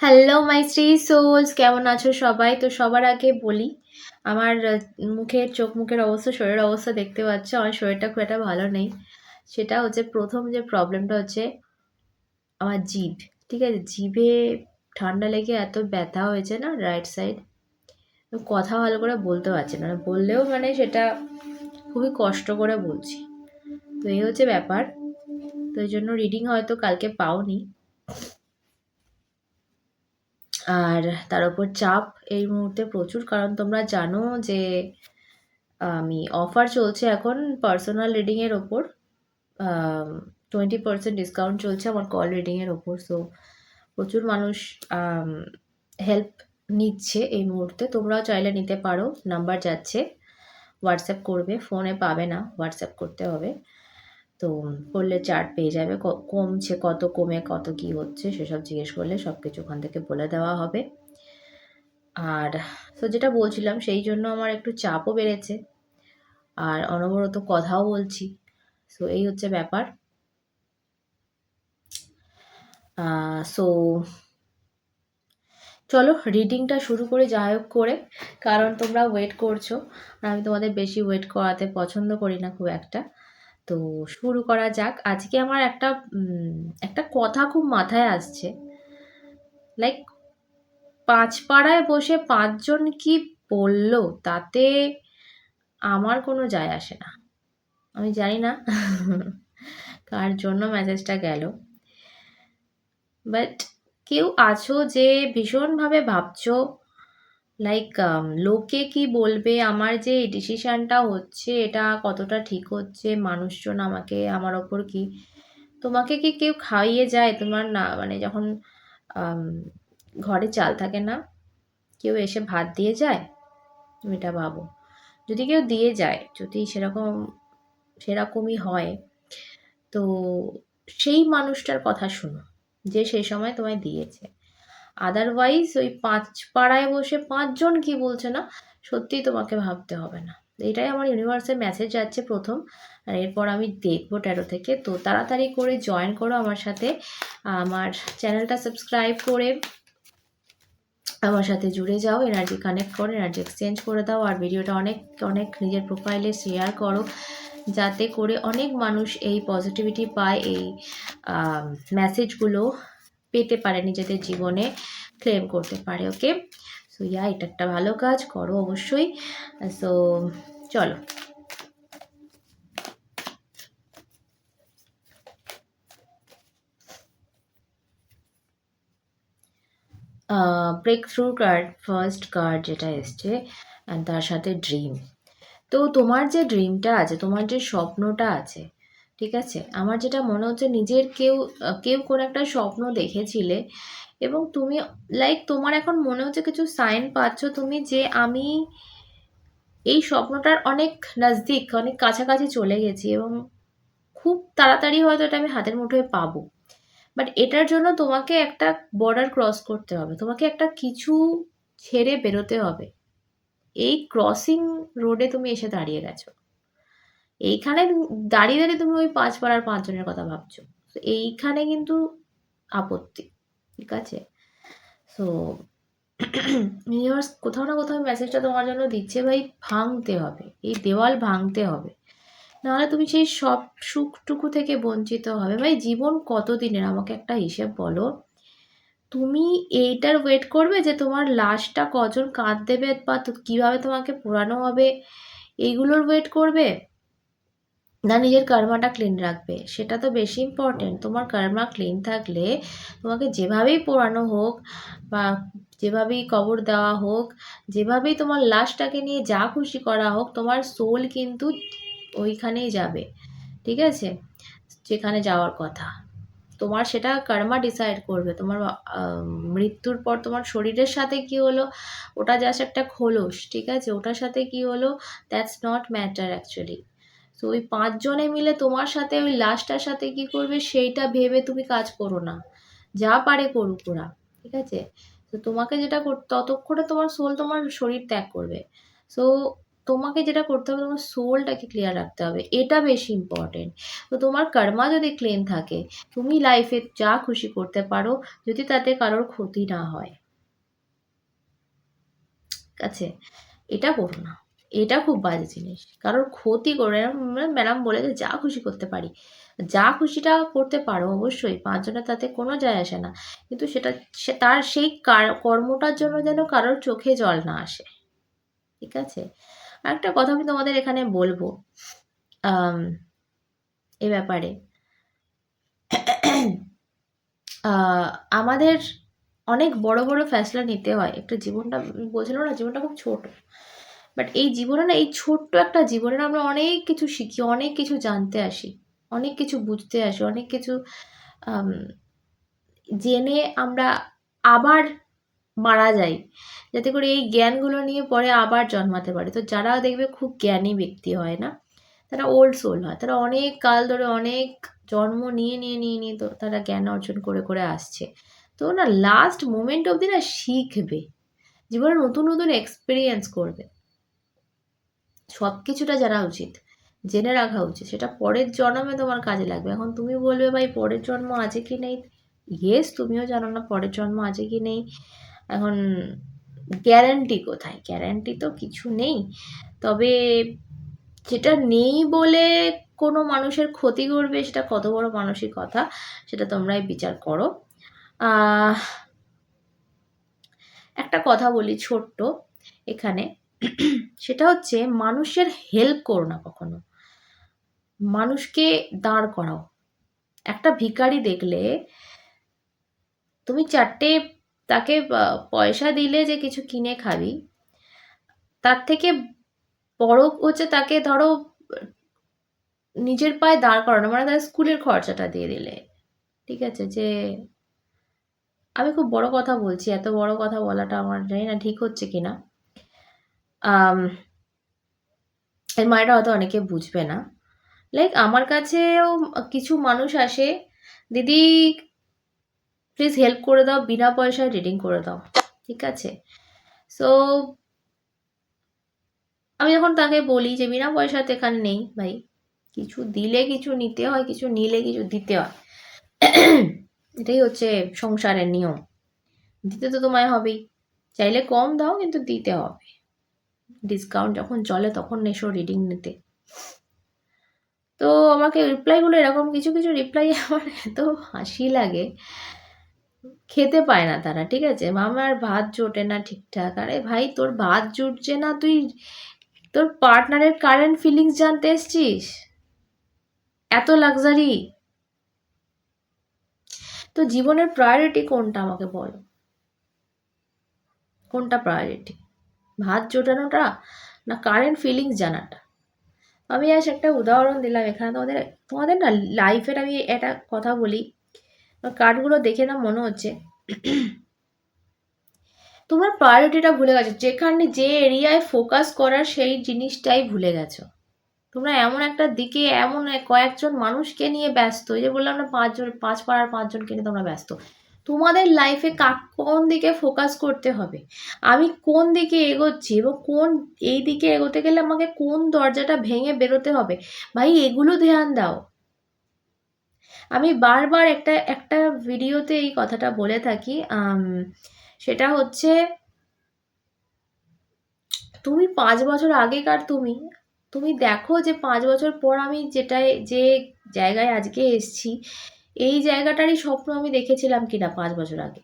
Hello my Shri sols কেমন আছো সবাই? তো সবার আগে বলি, আমার মুখের, চোখ মুখের অবস্থা, শরীরের অবস্থা দেখতে পাচ্ছ, আমার শরীরটা খুব একটা ভালো নেই। সেটা হচ্ছে প্রথম যে প্রবলেমটা হচ্ছে আমার জিভ, ঠিক আছে? জিভে ঠান্ডা লেগে এত ব্যথা হয়েছে না রাইট সাইড কথা ভালো করে বলতে পারছি না। বললেও মানে সেটা খুবই কষ্ট করে বলছি। তো এই হচ্ছে ব্যাপার, তো এই জন্য রিডিং হয়তো কালকে পাওনি। আর তার উপর চাপ এই মুহূর্তে প্রচুর। কারণ তোমরা জানো যে, আমি অফার চলছে এখন পার্সোনাল রিডিংয়ের ওপর। টোয়েন্টি পার্সেন্ট ডিসকাউন্ট চলছে আমার কল রিডিংয়ের ওপর। সো প্রচুর মানুষ হেল্প নিচ্ছে এই মুহূর্তে। তোমরাও চাইলে নিতে পারো। নাম্বার যাচ্ছে। হোয়াটসঅ্যাপ করবে। ফোনে পাবে না। হোয়াটসঅ্যাপ করতে হবে। তো করলে চার্ট পেয়ে যাবে। কমছে কত, কমে কত, কি হচ্ছে সেসব জিজ্ঞেস করলে সব কিছু ওখান থেকে বলে দেওয়া হবে। আর তো যেটা বলছিলাম সেই জন্য আমার একটু চাপও বেড়েছে। আর অনবরত কথাও বলছি। সো এই হচ্ছে ব্যাপার। সো চলো রিডিংটা শুরু করে যাই হোক করে। কারণ তোমরা ওয়েট করছ। আর আমি তোমাদের বেশি ওয়েট করাতে পছন্দ করি না খুব একটা। তো শুরু করা যাক। আজকে আমার একটা একটা কথা খুব মাথায় আসছে। লাইক পাঁচ পাড়ায় বসে পাঁচজন কি বলল তাতে আমার কোনো যায় আসে না। আমি জানি না কার জন্য মেসেজটা গেল। বাট কেউ আছো যে ভীষণভাবে ভাবছ লাইক লোকে কি বলবে? আমার যে এই ডিসিশানটা হচ্ছে, এটা কতটা ঠিক হচ্ছে? মানুষজন আমাকে, আমার ওপর কি? তোমাকে কি কেউ খাইয়ে যায়? তোমার না মানে যখন ঘরে চাল থাকে না, কেউ এসে ভাত দিয়ে যায়? তুমি এটা ভাবো। যদি কেউ দিয়ে যায়, যদি সেরকম, সেরকমই হয়, তো সেই মানুষটার কথা শুনো, যে সেই সময় তোমায় দিয়েছে। আদারওয়াইজ ওই পাঁচ পাড়ায় বসে পাঁচজন কি বলছে না? সত্যিই তোমাকে ভাবতে হবে না। এটাই আমার ইউনিভার্সের মেসেজ যাচ্ছে প্রথম। আর এরপর আমি দেখব ট্যারো থেকে। তো তাড়াতাড়ি করে জয়েন করো আমার সাথে। আমার চ্যানেলটা সাবস্ক্রাইব করে আমার সাথে জুড়ে যাও। এনার্জি কানেক্ট করো এনার্জি এক্সচেঞ্জ করে দাও। আর ভিডিওটা অনেক অনেক নিজের প্রোফাইলে শেয়ার করো। যাতে করে অনেক মানুষ এই পজিটিভিটি পায় এই মেসেজগুলো পেতে পারে নিজেদের জীবনে ক্লেম করতে পারে ওকে সো ইয়া এটা একটা ভালো কাজ, করো অবশ্যই। সো চলো। Breakthrough card first card যেটা এসছে তার সাথে ড্রিম তো তোমার যে ড্রিমটা আছে, তোমার যে স্বপ্নটা আছে ঠিক আছে? আমার যেটা মনে হচ্ছে নিজের কেউ কেউ কোনো একটা স্বপ্ন দেখেছিলে এবং তুমি লাইক তোমার এখন মনে হচ্ছে কিছু সাইন পাচ্ছ তুমি যে আমি এই স্বপ্নটার অনেক নজদিক, অনেক কাছাকাছি চলে গেছি এবং খুব তাড়াতাড়ি হয়তো এটা আমি হাতের মুঠোয় পাবো। বাট এটার জন্য তোমাকে একটা বর্ডার ক্রস করতে হবে। তোমাকে একটা কিছু ছেড়ে বেরোতে হবে। এই ক্রসিং রোডে তুমি এসে দাঁড়িয়ে গেছো। এইখানে দাঁড়িয়ে দাঁড়িয়ে তুমি ওই পাঁচ পাড়ার পাঁচজনের কথা ভাবছ। তো এইখানে কিন্তু আপত্তি, ঠিক আছে? সো ইউনিভার্স কোথাও না কোথাও মেসেজটা তোমার জন্য দিচ্ছে ভাই, ভাঙতে হবে। এই দেওয়াল ভাঙতে হবে। নাহলে তুমি সেই সব সুখটুকু থেকে বঞ্চিত হবে। ভাই, জীবন কত দিনের আমাকে একটা হিসেব বলো। তুমি এইটার ওয়েট করবে যে তোমার লাশটা কজন কাঁদ দেবে বা কীভাবে তোমাকে পোড়ানো হবে? এইগুলোর ওয়েট করবে? না নিজের কর্মাটা ক্লিন রাখবে, সেটা তো বেশি ইম্পর্টেন্ট তোমার কর্মা ক্লিন থাকলে তোমাকে যেভাবেই পোড়ানো হোক বা যেভাবেই কবর দেওয়া হোক, যেভাবেই তোমার লাশটাকে নিয়ে যা খুশি করা হোক, তোমার সোল কিন্তু ওইখানেই যাবে, ঠিক আছে? যেখানে যাওয়ার কথা। তোমার সেটা কর্মা ডিসাইড করবে। তোমার মৃত্যুর পর তোমার শরীরের সাথে কি হলো? ওটা জাস্ট একটা খোলস, ঠিক আছে? ওটার সাথে কি হলো? দ্যাটস নট ম্যাটার অ্যাকচুয়ালি তো ওই পাঁচজনে মিলে তোমার সাথে ওই লাশটার সাথে কি করবে সেইটা ভেবে তুমি কাজ করো না। যা পারে করুক ওরা, ঠিক আছে? তো তোমাকে যেটা ততক্ষণে তোমার সোল তোমার শরীর ত্যাগ করবে। সো তোমাকে যেটা করতে হবে, তোমার সোলটাকে ক্লিয়ার রাখতে হবে। এটা বেশি ইম্পর্টেন্ট তো তোমার কর্মা যদি ক্লিন থাকে, তুমি লাইফে যা খুশি করতে পারো, যদি তাতে কারোর ক্ষতি না হয়। আছে? এটা করো না। এটা খুব বাজে জিনিস। কারোর ক্ষতি করে ম্যাডাম বলে যে যা খুশি করতে পারি। যা খুশিটা করতে পারো অবশ্যই, পাঁচজনের তাতে কোনো যায় আসে না। কিন্তু সেটা সে, তার সেই কার- কর্মটার জন্য যেন কারোর চোখে জল না আসে। ঠিক আছে? আর একটা কথা আমি তোমাদের এখানে বলব। এ ব্যাপারে। আমাদের অনেক বড় বড় ফ্যাসলা নিতে হয়। একটা জীবনটা, বলছিলাম না, জীবনটা খুব ছোট। বাট এই জীবনে না, এই ছোট্ট একটা জীবনে আমরা অনেক কিছু শিখি, অনেক কিছু জানতে আসি, অনেক কিছু বুঝতে আসি, অনেক কিছু জেনে আমরা আবার মারা যাই। যাতে করে এই জ্ঞানগুলো নিয়ে পরে আবার জন্মাতে পারে। তো যারা দেখবে খুব জ্ঞানী ব্যক্তি হয় না, তারা ওল্ড সোল হয়। তারা অনেক কাল ধরে অনেক জন্ম নিয়ে নিয়ে নিয়ে নিয়ে তো তারা জ্ঞান অর্জন করে করে আসছে। তো না লাস্ট মোমেন্ট অবধি না শিখবে। জীবনে নতুন নতুন এক্সপিরিয়েন্স করবে। সব কিছুটা জানা উচিত, জেনে রাখা উচিত। সেটা পরের জন্মে তোমার কাজে লাগবে। এখন তুমি বলবে, ভাই, পরের জন্ম আছে কি নেই? ইয়েস তুমিও জানো না পরের জন্ম আছে কি নেই। এখন গ্যারান্টি কোথায়? গ্যারান্টি তো কিছু নেই। তবে যেটা নেই বলে কোনো মানুষের ক্ষতি করবে, সেটা কত বড় মানসিক কথা, সেটা তোমরাই বিচার করো। একটা কথা বলি ছোট্ট এখানে। সেটা হচ্ছে মানুষের হেল্প করো না কখনো। মানুষকে দাঁড় করাও। একটা ভিখারি দেখলে তুমি চারটে তাকে পয়সা দিলে যে কিছু কিনে খাবি, তার থেকে বড় হচ্ছে তাকে ধরো, নিজের পায়ে দাঁড় করানো মানে তার স্কুলের খরচাটা দিয়ে দিলে। ঠিক আছে? যে আমি খুব বড় কথা বলছি, এত বড় কথা বলাটা আমার জানি না ঠিক হচ্ছে কিনা। এর মায়েরা হয়তো অনেকে বুঝবে না। লাইক আমার কাছেও কিছু মানুষ আসে, দিদি প্লিজ হেল্প করে দাও, বিনা পয়সায় রিডিং করে দাও। ঠিক আছে? সো আমি যখন তাকে বলি যে, বিনা পয়সাতে এখানে নেই ভাই, কিছু দিলে কিছু নিতে হয়, কিছু নিলে কিছু দিতে হয়। এটাই হচ্ছে সংসারের নিয়ম। দিতে তো তোমায় হবেই, চাইলে কম দাও, কিন্তু দিতে হবে। ডিসকাউন্ট যখন চলে তখন এসো রিডিং নিতে। তো আমাকে রিপ্লাইগুলো এরকম কিছু কিছু রিপ্লাই আমার এত হাসি লাগে। খেতে পায় না তারা, ঠিক আছে? মামার ভাত জোটে না ঠিকঠাক। আরে ভাই, তোর ভাত জুটছে না তুই, তোর পার্টনারের কারেন্ট ফিলিংস জানতে এসছিস? এত লাক্সারি তো জীবনের প্রায়োরিটি কোনটা আমাকে বলো? কোনটা প্রায়োরিটি ভাত জোটানোটা না কারেন্ট ফিলিংস জানাটা। আমি আজ একটা উদাহরণ দিলাম এখানে তোমাদের। তোমাদের না লাইফের আমি একটা কথা বলি। কার্ডগুলো দেখে না মনে হচ্ছে। তোমার প্রায়োরিটিটা ভুলে গেছো। যেখানে যে এরিয়ায় ফোকাস করার সেই জিনিসটাই ভুলে গেছো। তোমরা এমন একটা দিকে এমন কয়েকজন মানুষকে নিয়ে ব্যস্ত। এই যে বললাম না পাঁচজন, পাঁচ পাড়ার পাঁচজনকে নিয়ে তোমরা ব্যস্ত। তোমাদের লাইফে কাক কোন দিকে ফোকাস করতে হবে? আমি কোন দিকে এগোচ্ছি এবং কোন এই দিকে এগোতে গেলে আমাকে কোন দরজাটা ভেঙে বেরোতে হবে? ভাই, এগুলো ধ্যান দাও। আমি বারবার একটা একটা ভিডিওতে এই কথাটা বলে থাকি সেটা হচ্ছে, তুমি পাঁচ বছর আগেকার তুমি তুমি দেখো যে পাঁচ বছর পর আমি যেটায়, যে জায়গায় আজকে এসছি এই জায়গাটারই স্বপ্ন আমি দেখেছিলাম কিনা পাঁচ বছর আগে।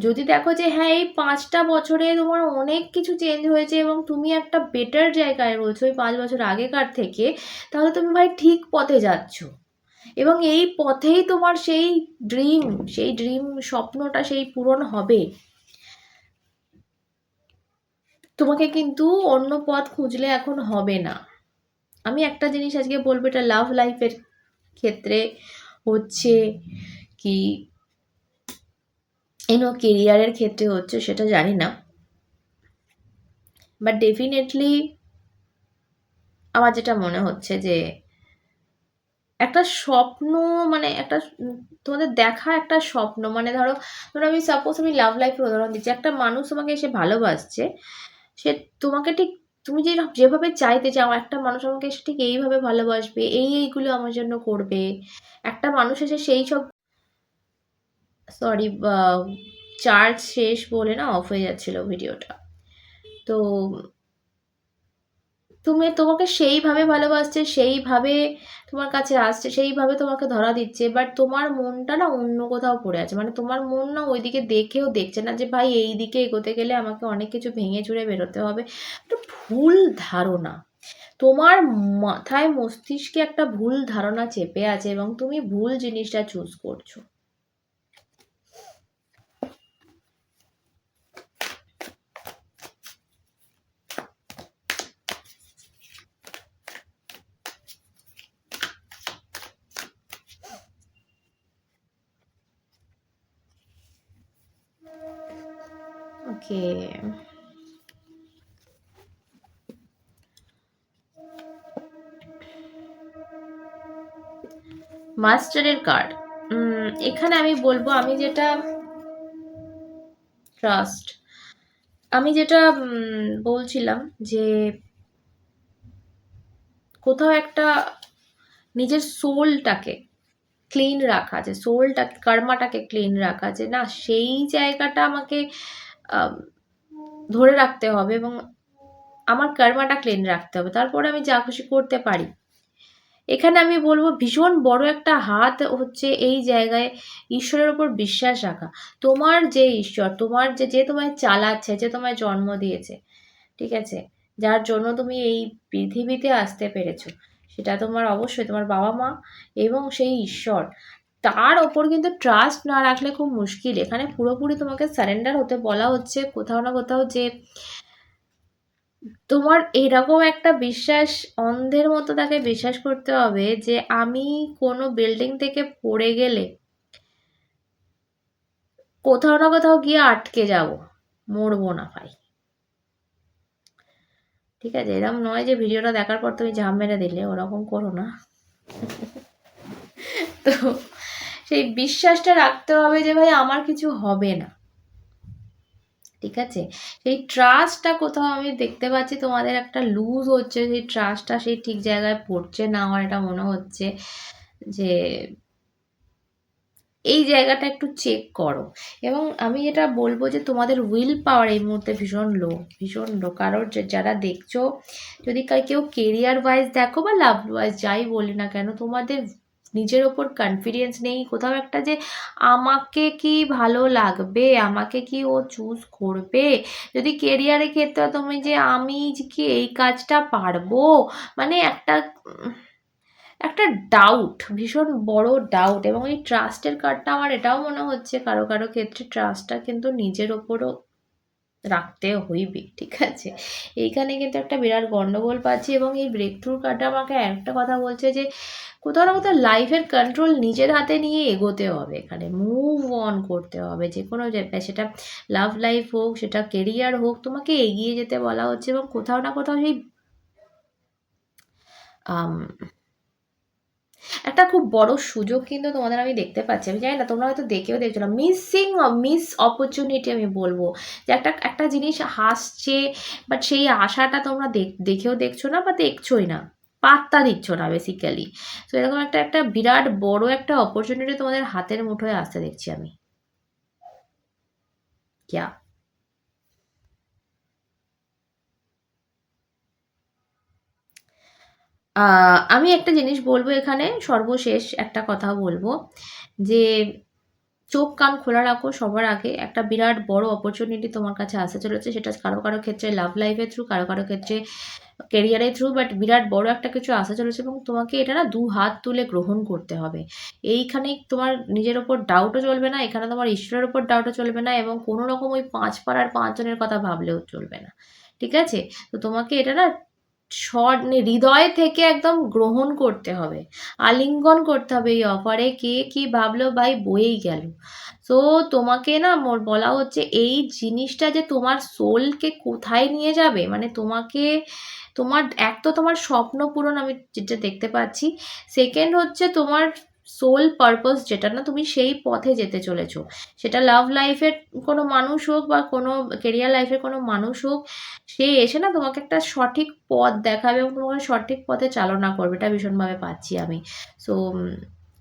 যদি দেখো যে হ্যাঁ এই পাঁচটা বছরে তোমার অনেক কিছু চেঞ্জ হয়েছে এবং তুমি একটা বেটার জায়গায় রয়েছো ওই পাঁচ বছর আগেকার থেকে, তাহলে তুমি ভাই ঠিক পথে যাচ্ছ। এবং এই পথেই তোমার সেই ড্রিম সেই ড্রিম স্বপ্নটা সেই পূরণ হবে। তোমাকে কিন্তু অন্য পথ খুঁজলে এখন হবে না। আমি একটা জিনিস আজকে বলব, এটা লাভ লাইফের ক্ষেত্রে হচ্ছে কি এনো কেরিয়ারের ক্ষেত্রে হচ্ছে সেটা জানি না। বাট ডেফিনেটলি আমার যেটা মনে হচ্ছে যে একটা স্বপ্ন মানে একটা তোমাদের দেখা একটা স্বপ্ন মানে ধরো ধরো আমি সাপোজ আমি লাভ লাইফের উদাহরণ দিচ্ছি। একটা মানুষ তোমাকে এসে ভালোবাসছে, সে তোমাকে ঠিক তুমি যে যেভাবে চাইতে চাও, একটা মানুষ আমাকে ঠিক এইভাবে ভালোবাসবে, এই এইগুলো আমার জন্য করবে। একটা মানুষ এসে সেই সব সরি চার্জ শেষ বলে না অফ হয়ে যাচ্ছিল ভিডিওটা তো তুমি তোমাকে সেইভাবে ভালোবাসছে, সেইভাবে তোমার কাছে আসছে, সেইভাবে তোমাকে ধরা দিচ্ছে বাট তোমার মনটা না অন্য কোথাও পড়ে আছে। মানে তোমার মন না ওইদিকে দেখেও দেখছে না যে, ভাই এই দিকে এগোতে গেলে আমাকে অনেক কিছু ভেঙে চুরে বেরোতে হবে। একটা ভুল ধারণা। তোমার মাথায় মস্তিষ্কে একটা ভুল ধারণা চেপে আছে এবং তুমি ভুল জিনিসটা চুজ করছ। ওকে মাস্টারের কার্ড এখানে আমি বলব, আমি যেটা ট্রাস্ট আমি যেটা বলছিলাম যে কোথাও একটা নিজের সোলটাকে ক্লিন রাখা, যে সোলটা কর্মাটাকে ক্লিন রাখা, যে না, সেই জায়গাটা আমাকে ধরে রাখতে হবে এবং আমার কর্মাটা ক্লিন রাখতে হবে। তারপরে আমি যা খুশি করতে পারি। এখানে আমি বলব, ভীষণ বড় একটা হাত হচ্ছে এই জায়গায় ঈশ্বরের ওপর বিশ্বাস রাখা। তোমার যে ঈশ্বর, তোমার যে যে তোমায় চালাচ্ছে, যে তোমায় জন্ম দিয়েছে, ঠিক আছে? যার জন্য তুমি এই পৃথিবীতে আসতে পেরেছ, সেটা তোমার অবশ্যই, তোমার বাবা মা এবং সেই ঈশ্বর। তার ওপর কিন্তু ট্রাস্ট না রাখলে খুব মুশকিল। এখানে পুরোপুরি তোমাকে সারেন্ডার হতে বলা হচ্ছে, কোথাও না কোথাও যে তোমার এরকম একটা বিশ্বাস, অন্ধের মতো তাকে বিশ্বাস করতে হবে যে আমি কোনো বিল্ডিং থেকে পড়ে গেলে কোথাও না কোথাও গিয়ে আটকে যাব, মরবো না ভাই। ঠিক আছে এরকম নয় যে ভিডিওটা দেখার পর তুমি ঝাম মেরে দিলে, ওরকম করো না। তো সেই বিশ্বাসটা রাখতে হবে যে ভাই আমার কিছু হবে না। ঠিক আছে? সেই ট্রাস্টটা কোথাও আমি দেখতে পাচ্ছি, তোমাদের একটা লুজ হচ্ছে, সেই ট্রাস্টটা সেই ঠিক জায়গায় পড়ছে না আমার এটা মনে হচ্ছে যে এই জায়গাটা একটু চেক করো। এবং আমি যেটা বলব যে তোমাদের উইল পাওয়ার এই মুহূর্তে ভীষণ লো ভীষণ লো কারোর যারা দেখছ, যদি কেউ কেরিয়ার ওয়াইজ দেখো বা লাভ ওয়াইজ যাই বলি না কেন, তোমাদের নিজের ওপর কনফিডেন্স নেই। কোথাও একটা যে আমাকে কি ভালো লাগবে, আমাকে কি ও চুজ করবে? যদি কেরিয়ারের ক্ষেত্রে তুমি যে আমি কি এই কাজটা পারব? মানে একটা একটা ডাউট ভীষণ বড় ডাউট এবং এই ট্রাস্টের কার্ডটা আমার এটাও মনে হচ্ছে কারও কারও ক্ষেত্রে ট্রাস্টটা কিন্তু নিজের ওপরও রাখতে হইবে, ঠিক আছে? এইখানে কিন্তু একটা বিরাট গণ্ডগোল পাচ্ছি এবং এই ব্রেক থ্রুর কার্ডটা আমাকে একটা কথা বলছে যে কোথাও না কোথাও লাইফের কন্ট্রোল নিজের হাতে নিয়ে এগোতে হবে। এখানে মুভ অন করতে হবে, যে কোনো সেটা লাভ লাইফ হোক, সেটা কেরিয়ার হোক, তোমাকে এগিয়ে যেতে বলা হচ্ছে এবং কোথাও না কোথাও সেই একটা খুব বড় সুযোগ কিন্তু তোমাদের আমি দেখতে পাচ্ছি। আমি জানি না, তোমরা হয়তো দেখেও দেখছ না। মিসিং মিস অপরচুনিটি আমি বলব। যে একটা একটা জিনিস হাসছে বাট সেই আশাটা তোমরা দেখেও দেখছ না বা দেখছোই না। পাত্তা দিচ্ছ না বেসিক্যালি তো এরকম একটা একটা বিরাট বড় একটা অপরচুনিটি তোমাদের হাতের মুঠোয় আসতে দেখছি আমি। ক্যা আমি একটা জিনিস বলব এখানে, সর্বশেষ একটা কথা বলব, যে চোখ কান খোলা রাখো সবার আগে। একটা বিরাট বড় অপরচুনিটি তোমার কাছে আসতে চলেছে, সেটা কারও কারও ক্ষেত্রে লাভ লাইফের থ্রু কারও কারও ক্ষেত্রে কেরিয়ারের থ্রু বাট বিরাট বড় একটা কিছু আসা চলেছে এবং তোমাকে এটা না দু হাত তুলে গ্রহণ করতে হবে। এইখানে তোমার নিজের ওপর ডাউটও চলবে না, এখানে তোমার ঈশ্বরের ওপর ডাউটও চলবে না এবং কোনো রকম ওই পাঁচ পাড়ার পাঁচজনের কথা ভাবলেও চলবে না। ঠিক আছে? তো তোমাকে এটা না হৃদয় থেকে একদম গ্রহণ করতে হবে। আলিঙ্গন করতে হবে এই অফারে কে কি ভাবলো? ভাই বয়েই গেল। তো তোমাকে না মোর বলা হচ্ছে, এই জিনিসটা যে তোমার সোলকে কোথায় নিয়ে যাবে? মানে তোমাকে, তোমার, এক তো তোমার স্বপ্ন পূরণ আমি যেটা দেখতে পাচ্ছি। সেকেন্ড হচ্ছে তোমার সোল পারপাস যেটা না, তুমি সেই পথে যেতে চলেছো। সেটা লাভ লাইফের কোনো মানুষ হোক বা কোনো কেরিয়ার লাইফের কোনো মানুষ হোক, সে এসে না তোমাকে একটা সঠিক পথ দেখাবে এবং তোমাকে সঠিক পথে চালনা করবে। এটা ভীষণভাবে পাচ্ছি আমি। সো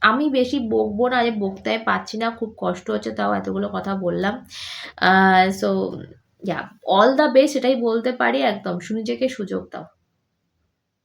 আমি বেশি বকবো না, যে বকতে পাচ্ছি না, খুব কষ্ট হচ্ছে তাও এতগুলো কথা বললাম। So yeah all the best এটাই বলতে পারি, একদম। নিজেকে সুযোগ দাও।